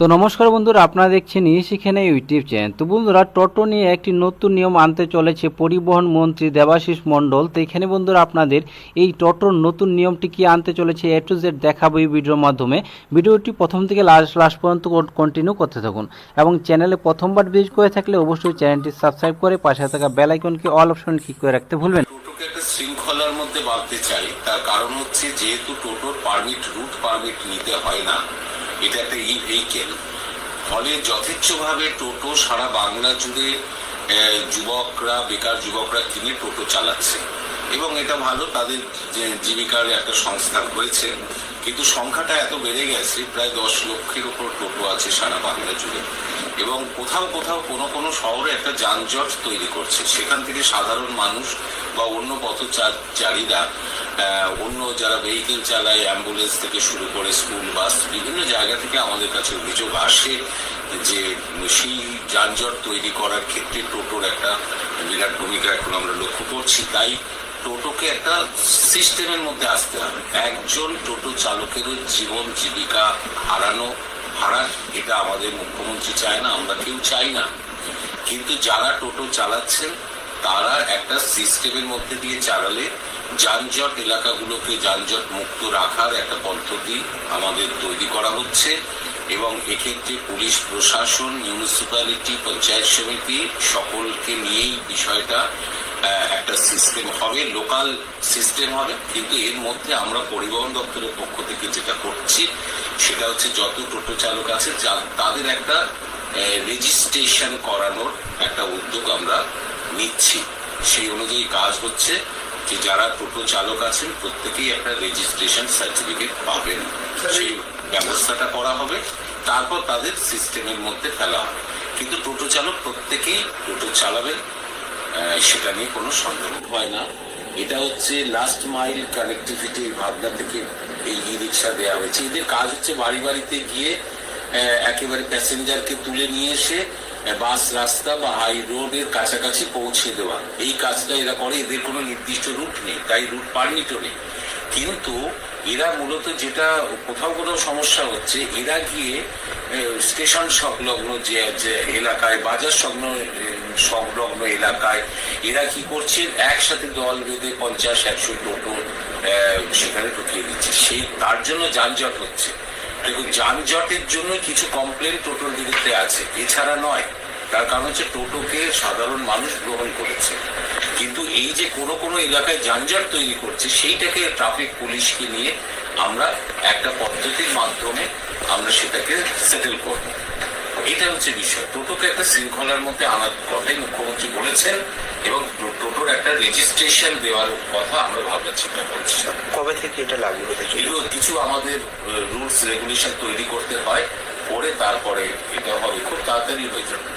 তো নমস্কার বন্ধুরা, আপনারা দেখছেন সেখানে ইউটিউব চ্যানেল। তো বন্ধুরা, টোটো নিয়ে একটি নতুন নিয়ম আনতে চলেছে পরিবহন মন্ত্রী দেবাশিস মণ্ডল। তো এখানে বন্ধুরা, আপনাদের এই টোটোর নতুন নিয়মটি কি আনতে চলেছে, এ টু জেড দেখাবো এই ভিডিওর মাধ্যমে। ভিডিওটি প্রথম থেকে লাস্ট লাস্ট পর্যন্ত কন্টিনিউ করতে থাকুন এবং চ্যানেলে প্রথমবার ভিজিট করে থাকলে অবশ্যই চ্যানেলটি সাবস্ক্রাইব করে পাশে থাকা বেল আইকনকে অল অপশন ক্লিক করে রাখতে ভুলবেন শৃঙ্খলার মধ্যে বাঁধতে চাই। তার কারণ হচ্ছে, যেহেতু টোটোর পারমিট রুট পারমিট নিতে হয় না এটা একটা ই ভেহিকেল ফলে যথেচ্ছভাবে টোটো সারা বাংলা জুড়ে যুবকরা, বেকার যুবকরা কিনে টোটো চালাচ্ছে। এবং এটা ভালো, তাদের যে জীবিকার একটা সংস্থান হয়েছে। কিন্তু সংখ্যাটা এত বেড়ে গেছে, প্রায় দশ লক্ষের উপর টোটো আছে সারা বাংলা জুড়ে। এবং কোথাও কোথাও কোনো কোনো শহরে একটা যানজট তৈরি করছে। সেখান থেকে সাধারণ মানুষ বা অন্য পথচারীরা অন্য যারা ভেহিকেল চালায় অ্যাম্বুলেন্স থেকে শুরু করে স্কুল বাস বিভিন্ন জায়গা থেকে আমাদের কাছে অভিযোগ আসে যে সেই যানজট তৈরি করার ক্ষেত্রে টোটোর একটা বিরাট ভূমিকা এখন আমরা লক্ষ্য করছি। তাই টোটোকে একটা সিস্টেমের মধ্যে আসতে হবে। একজন টোটো চালকেরও জীবন জীবিকা হারানো, হারার, এটা আমাদের মুখ্যমন্ত্রী চায় না, আমরা কেউ চাই না। কিন্তু যারা টোটো চালাচ্ছেন, তারা একটা সিস্টেমের মধ্যে দিয়ে চালালে যানজট এলাকাগুলোকে যানজট মুক্ত রাখার একটা পদ্ধতি আমাদের তৈরি করা হচ্ছে এবং এক্ষেত্রে পুলিশ, প্রশাসন মিউনিসিপ্যালিটি পঞ্চায়েত সমিতি সকলকে নিয়েই বিষয়টা একটা সিস্টেম হবে লোকাল সিস্টেম হবে, কিন্তু এর মধ্যে আমরা পরিবহন দপ্তরের পক্ষ থেকে যেটা করছি, সেটা হচ্ছে যত টোটো চালক আছে তাদের একটা রেজিস্ট্রেশন করানোর একটা উদ্যোগ আমরা নিচ্ছি। সেই অনুযায়ী কাজ হচ্ছে যে যারা টোটো চালক আছেন, প্রত্যেকেই একটা রেজিস্ট্রেশন সার্টিফিকেট পাবেন। সেই ব্যবস্থাটা করা হবে, তারপর তাদের সিস্টেমের মধ্যে ফেলা হবে। কিন্তু টোটো চালক প্রত্যেকেই টোটো চালাবেন সেটা নিয়ে কোনো সন্দেহ হয় না। এটা হচ্ছে লাস্ট মাইল কানেক্টিভিটির ভাবনা থেকে এই ই রিক্সা দেওয়া হয়েছে। এদের কাজ হচ্ছে বাড়ি বাড়িতে গিয়ে একেবারে প্যাসেঞ্জারকে তুলে নিয়ে এসে বাস রাস্তা বা হাই রোডের কাছাকাছি পৌঁছে দেওয়া। এই কাজটা এরা করে, এদের কোনো নির্দিষ্ট রুট নেই, তাই রুট পারমিটও নেই। কিন্তু এরা মূলত যেটা, কোথাও কোথাও সমস্যা হচ্ছে, এরা গিয়ে স্টেশন সংলগ্ন যে এলাকায়, বাজার সংলগ্ন সংলগ্ন এলাকায়, এরা কি করছে? একসাথে দল বেঁধে পঞ্চাশ, একশো টোটো সেখানে ঢুকিয়ে দিচ্ছে। সেই তার জন্য যানজট হচ্ছে। দেখুন, যানজটের জন্য কিছু কমপ্লেন টোটোর বিরুদ্ধে আছে। এছাড়া নয়। তার কারণ হচ্ছে টোটোকে সাধারণ মানুষ গ্রহণ করেছে। কিন্তু এই যে কোনো কোনো এলাকায় যানজট তৈরি করছে সেইটাকে ট্রাফিক পুলিশকে নিয়ে আমরা একটা পদ্ধতির মাধ্যমে আমরা সেটাকে সেটেল করব। এটা হচ্ছে বিষয়। টোটোকে একটা শৃঙ্খলার মধ্যে আনার কথাই মুখ্যমন্ত্রী বলেছেন এবং টোটোর একটা রেজিস্ট্রেশন দেওয়ার কথা আমরা ভাবনা চিন্তা করছি। কবে থেকে এটা লাগু হতে এগুলো কিছু আমাদের রুলস রেগুলেশন তৈরি করতে হয় করে তারপরে এটা হবে। খুব তাড়াতাড়ি হয়ে যাবে।